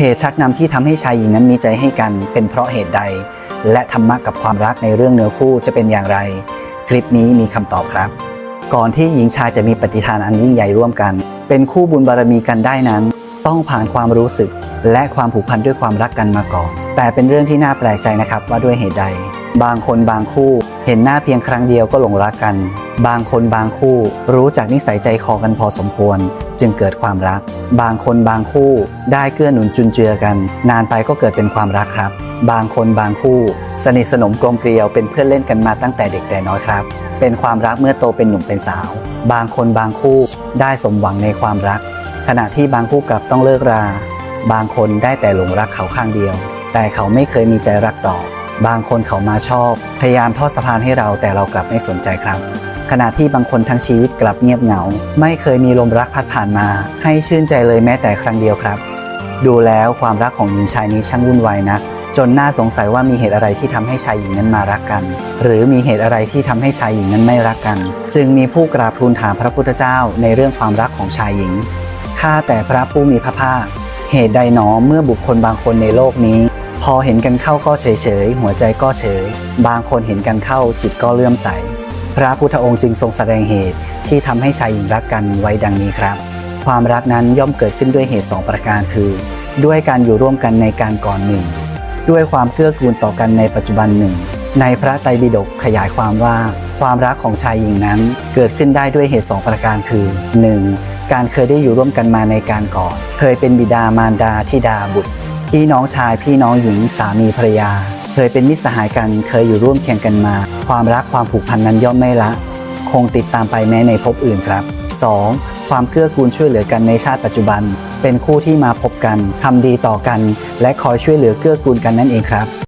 เหตุชักนำที่ทำให้ชายหญิงนั้นมีใจให้กันเป็นเพราะเหตุใด และธรรมะกับความรักในเรื่องเนื้อคู่จะเป็นอย่างไร คลิปนี้มีคำตอบครับ ก่อนที่หญิงชายจะมีปฏิทานอันยิ่งใหญ่ร่วมกัน เป็นคู่บุญบารมีกันได้นั้น ต้องผ่านความรู้สึก และความผูกพันด้วยความรักกันมาก่อน แต่เป็นเรื่องที่น่าแปลกใจนะครับว่าด้วยเหตุใด บางคนบางคู่ เห็นหน้าเพียงครั้งเดียวก็หลงรักกัน บางคนบางคู่รู้จักนิสัยใจคอกันพอสมควร จึงเกิดความรัก บางคนบางคู่ได้เกื้อหนุนจุนเจือกัน นานไปก็เกิดเป็นความรักครับ บางคนบางคู่ สนิทสนมกลมเกลียวเป็นเพื่อนเล่นกันมาตั้งแต่เด็กแต่น้อยครับ เป็นความรักเมื่อโตเป็นหนุ่มเป็นสาว บางคนบางคู่ได้สมหวังในความรัก ขณะที่บางคู่กลับต้องเลิกรา บางคนได้แต่หลงรักเขาข้างเดียว แต่เขาไม่เคยมีใจรักต่อ บางคนเขามาชอบ พยายามทอดสะพานให้เราแต่เรากลับไม่สนใจครับ ขณะที่บางคนทั้งชีวิตกลับเงียบเหงา ไม่เคยมีลมรักพัดผ่านมา ให้ชื่นใจเลยแม้แต่ครั้งเดียวครับ ดูแล้วความรักของหญิงชายนี้ช่างวุ่นวายนักจนน่าสงสัยว่ามีเหตุอะไรที่ทำให้ชายหญิงนั้นมารักกัน หรือมีเหตุอะไรที่ทำให้ชายหญิงนั้นไม่รักกัน จึงมีผู้กราบทูลถามพระพุทธเจ้าในเรื่องความรักของชายหญิงข้าแต่พระผู้มีพระภาค เหตุใดหนอเมื่อบุคคลบางคนในโลกนี้ อเห็นกันเข้าก็เฉยเฉยๆหัวใจก็เฉย บางคนเห็นกันเข้าจิตก็เลื่อมใส พระพุทธองค์จึงทรงแสดงเหตุที่ทำให้ชายหญิงรักกันไว้ดังนี้ครับ ความรักนั้นย่อมเกิดขึ้นด้วยเหตุสองประการคือ ด้วยการอยู่ร่วมกันในการก่อนหนึ่ง ด้วยความเกื้อกูลต่อกันในปัจจุบันหนึ่ง ในพระไตรปิฎกขยายความว่า ความรักของชายหญิงนั้นเกิดขึ้นได้ด้วยเหตุสองประการคือ 1. การเคยได้อยู่ร่วมกันมาในการก่อน เคยเป็นบิดามารดาธิดาบุตร พี่น้องชายพี่น้องหญิงสามีภรรยา เคยเป็นมิตรสหายกันเคยอยู่ร่วมเคียงกันมา ความรักความผูกพันนั้นย่อมไม่ละ คงติดตามไปแม้ในภพอื่นครับ 2. ความเกื้อกูลช่วยเหลือกันในชาติปัจจุบัน เป็นคู่ที่มาพบกันทำดีต่อกัน และคอยช่วยเหลือเกื้อกูลกันนั่นเองครับ